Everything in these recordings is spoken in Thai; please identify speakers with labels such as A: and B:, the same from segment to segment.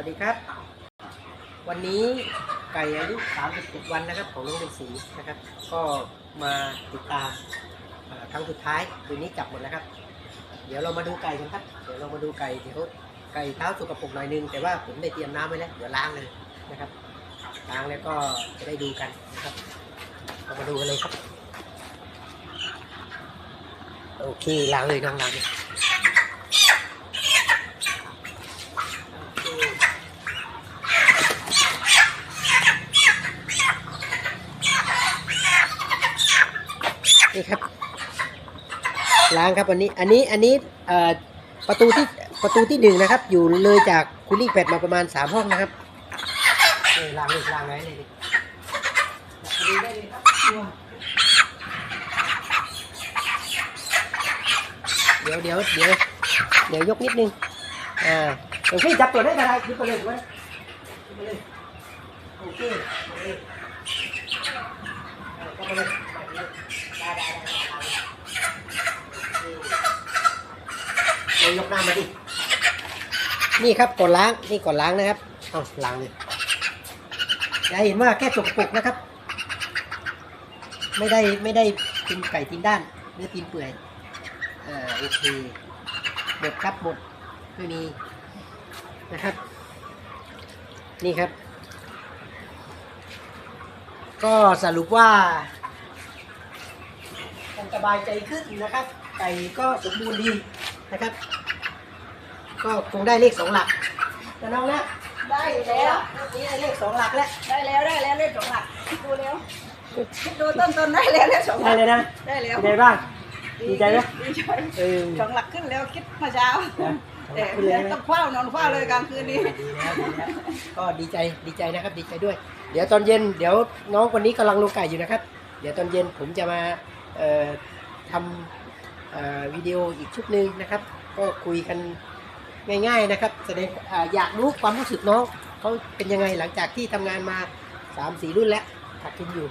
A: วัสดีครับ วันนี้ไก่อายุ37วันนะครับ ของน้องเป็นสีนะครับ ก็มาติดตามครั้งสุดท้ายคืนนี้จับหมดแล้วครับ เดี๋ยวเรามาดูไก่กันครับ เดี๋ยวเรามาดูไก่เดี๋ยวไก่เท้าสุกปรกหน่อยนึง แต่ว่าผมได้เตรียมน้ำไว้แล้ว เดี๋ยวล้างเลยนะครับล้างแล้วก็จะได้ดูกันนะครับ เรามาดูกันเลยครับ โอเคล้างเลยน้องล้างเลยโอเค นี่ครับ ล้างครับวันนี้ อันนี้อันนี้ประตูที่ประตูที่หนึ่งนะครับ อยู่เลยจากคูลิ่งแปดมาประมาณสามห้องนะครับล้างเลยล้างไว้เลยดูได้เลยครับเดี๋ยวเดี๋ยวเดี๋ยวเดี๋ยวยกนิดนึงอ่าเดี๋ยวพี่จับตัวได้ก็ได้ขึ้นไปเลยไว้ขึ้นไปเลยโอเคโอเคเอเข้าไปเลย เรายกหน้ามาดิ นี่ครับก่อนล้าง นี่ก่อนล้างนะครับ เอาล้างเลยอย่าเห็นว่าแค่สกปรกนะครับ ไม่ได้ไม่ได้กินไก่ตีนด้านเนื้อตีนเปื่อยอ่าโอเคหมดครับหมดไม่มีนะครับ นี่ครับ ก็สรุปว่า คงสบายใจขึ้นนะครับ ไก่ก็สมบูรณ์ดีนะครับ ก็คงได้เลขสองหลักแต่น้องนะ
B: ได้แล้ว
A: นี่ได้เลขสองหลักแล้ว
B: ได้แล้วได้แล้วเลขสองหลักคิดดูแล้วคิดดูต้นต้นได้แล้วเลขสองห
A: ได้
B: ลัก
A: เลยนะ
B: ได้แล้ว
A: เป็นไงบ้าง ดีใจไหม
B: ดีใจ
A: เออ
B: สองหลักขึ้นแล้วคิดมาเช้า
A: นะสองห
B: แต่
A: ลักขึ้นเลย
B: ต้องเฝ้านอนเฝ้าเลยกลางคืนนี้
A: ดีแล้วดีแล้วก็ดีใจดีใจนะครับดีใจด้วย เดี๋ยวตอนเย็นเดี๋ยวน้องคนนี้กำลังลงไก่อยู่นะครับ เดี๋ยวตอนเย็นผมจะมาเอ่อ ทำเอ่อวิดีโออีกชุดหนึ่งนะครับ ก็คุยกันง่าย ๆนะครับ แสดงอ่าอยากรู้ความรู้สึกน้องเขาเป็นยังไงหลังจากที่ทำงานมาสามสี่รุ่นแล้วถักกินอยู่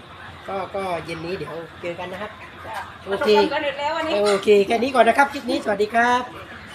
A: ก็ก็เย็นนี้เดี๋ยวเจอกันนะครับ
B: จ้ะ
A: โอเค
B: ประสบความสำเร็จแล้ววันนี้
A: โอเค แค่นี้ก่อนนะครับ คลิปนี้สวัสดีครับ
B: ค